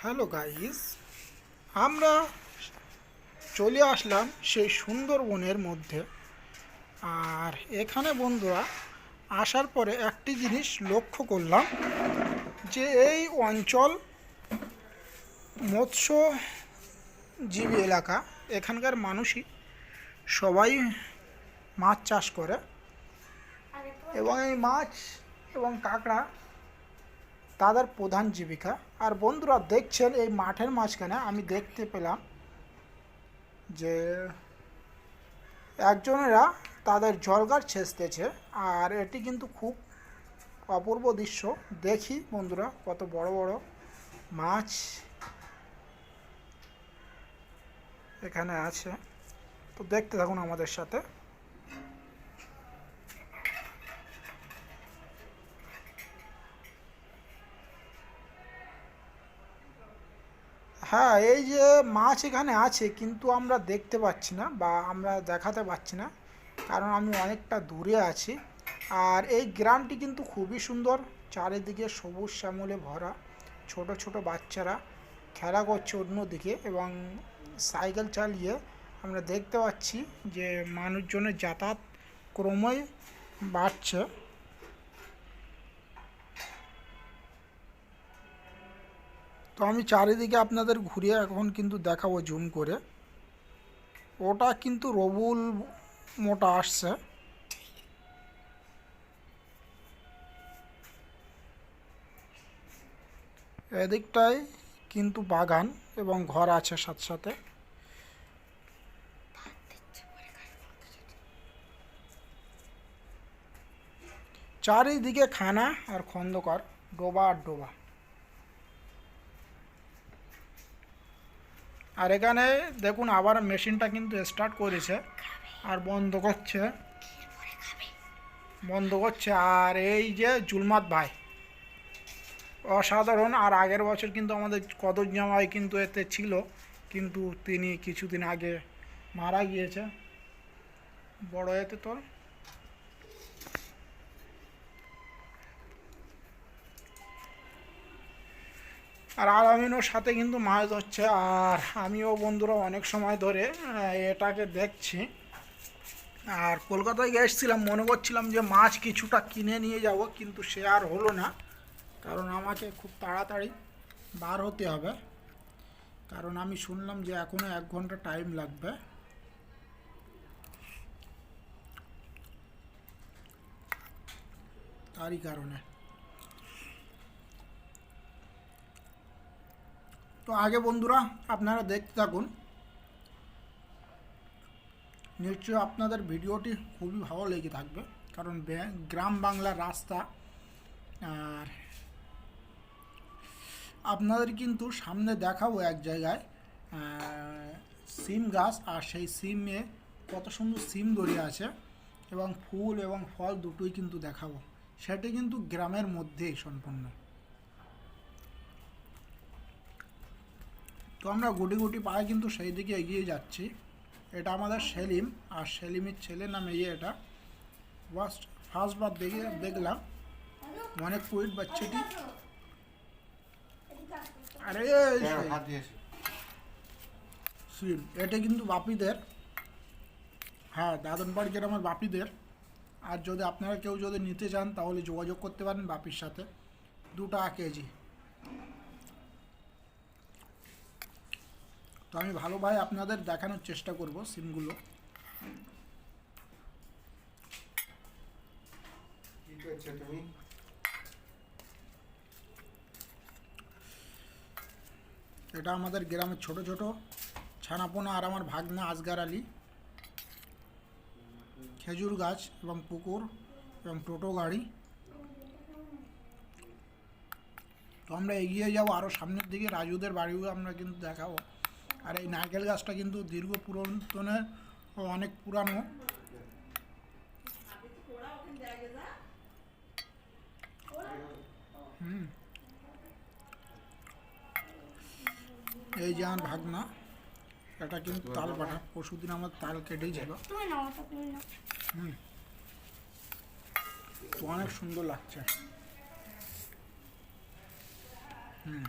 Hello guys আমরা চলে আসলাম সেই সুন্দরবনের মধ্যে। আর এখানে বন্ধুরা আসার পরে একটি জিনিস লক্ষ্য করলাম যে এই অঞ্চল মৎস্যজীবী এলাকা এখানকার মানুষই সবাই মাছ চাষ করে। এবং এই মাছ এবং কাঁকড়া তাদের প্রধান জীবিকা। আর বন্ধুরা, দেখছেন এই মাঠের মাঝখানে আমি দেখতে পেলাম যে একজনেরা তাদের জলগার ছেঁচতেছে। আর এটি কিন্তু খুব অপূর্ব দৃশ্য। দেখি বন্ধুরা, কত বড় বড় মাছ এখানে আছে। তো দেখতে থাকুন আমাদের সাথে। হ্যাঁ এই যে মাছ এখানে আছে, কিন্তু আমরা দেখতে পাচ্ছি না বা আমরা দেখাতে পাচ্ছি না, কারণ আমি অনেকটা দূরে আছি। আর এই গ্রামটি কিন্তু খুবই সুন্দর, চারিদিকে সবুজ শ্যামলে ভরা, ছোট ছোট বাচ্চারা খেলা করছে অন্যদিকে এবং সাইকেল চালিয়ে আমরা দেখতে পাচ্ছি যে মানুষজনের যাতায়াত ক্রমেই বাড়ছে। তো আমি চারিদিকে আপনাদের ঘুরিয়ে এখন কিন্তু দেখাবো জুম করে। ওটা কিন্তু রবুল মোটা আসছে। এদিকটায় কিন্তু বাগান এবং ঘর আছে সাথে সাথে। চারিদিকে খানা আর খন্দকার, ডোবা আর ডোবা। আর এখানে দেখুন আবার মেশিনটা কিন্তু স্টার্ট করেছে। আর বন্ধ করছে। বন্ধ করছে। আর এই যে জুলমাত ভাই, অসাধারণ। আর আগের বছর কিন্তু আমাদের কদর জামাই কিন্তু এতে ছিল, কিন্তু তিনি কিছুদিন আগে মারা গিয়েছে। বড় এতে তোর? আর আর আলামিনও সাথে কিন্তু মাছ ধরছে, আর আমিও বন্ধুরা অনেক সময় ধরে এটাকে দেখছি। আর কলকাতায় এসেছিলাম, মনে করছিলাম যে মাছ কিছুটা কিনে নিয়ে যাব, কিন্তু সে আর হলো না। কারণ আমাকে খুব তাড়াতাড়ি বার হতে হবে। কারণ আমি শুনলাম যে এখনও এক ঘণ্টা টাইম লাগবে। তারই কারণে। তো আগে বন্ধুরা আপনারা দেখতে থাকুন। নিশ্চয়ই আপনাদের ভিডিওটি খুবই ভালো লেগে থাকবে, কারণ গ্রাম বাংলার রাস্তা আর আপনাদের কিন্তু সামনে দেখাবো এক জায়গায় সিম গাছ, আর সেই সিমে কত সুন্দর সিম ধরে আছে এবং ফুল এবং ফল দুটোই কিন্তু দেখাবো। সেটি কিন্তু গ্রামের মধ্যেই সম্পূর্ণ। তো আমরা গুটি গুটি পায়ে কিন্তু সেই দিকে এগিয়ে যাচ্ছি। এটা আমাদের সেলিম আর সেলিমের ছেলে নামে ইয়ে এটা। ফার্স্ট ফার্স্টবার দেখে দেখলাম অনেক কুইট বাচ্চাটি। আরে এই সিম এটা কিন্তু বাপিদের। হ্যাঁ দাদন পার্কের আমার বাপিদের। আর যদি আপনারা কেউ যদি নিতে চান তাহলে যোগাযোগ করতে পারেন বাপির সাথে। দু টাকা কেজি। তো আমি ভালোভাবে আপনাদের দেখানোর চেষ্টা করব সিমগুলো। এটা আমাদের গ্রামের ছোট ছোট ছানাপোনা আর আমার ভাগনা আজগার আলী। খেজুর গাছ এবং পুকুর এবং টোটো গাড়ি। তো আমরা এগিয়ে যাব আরও সামনের দিকে রাজুদের বাড়িও আমরা কিন্তু দেখাবো। আর এই নারকেল গাছটা কিন্তু দীর্ঘ পুরাতনের অনেক পুরানো। এই যে আমার ভাগনা এটা কিন্তু তাল পাঠা। পরশুদিন আমার তাল কেটেই ছিল। হুম। তো অনেক সুন্দর লাগছে। হুম।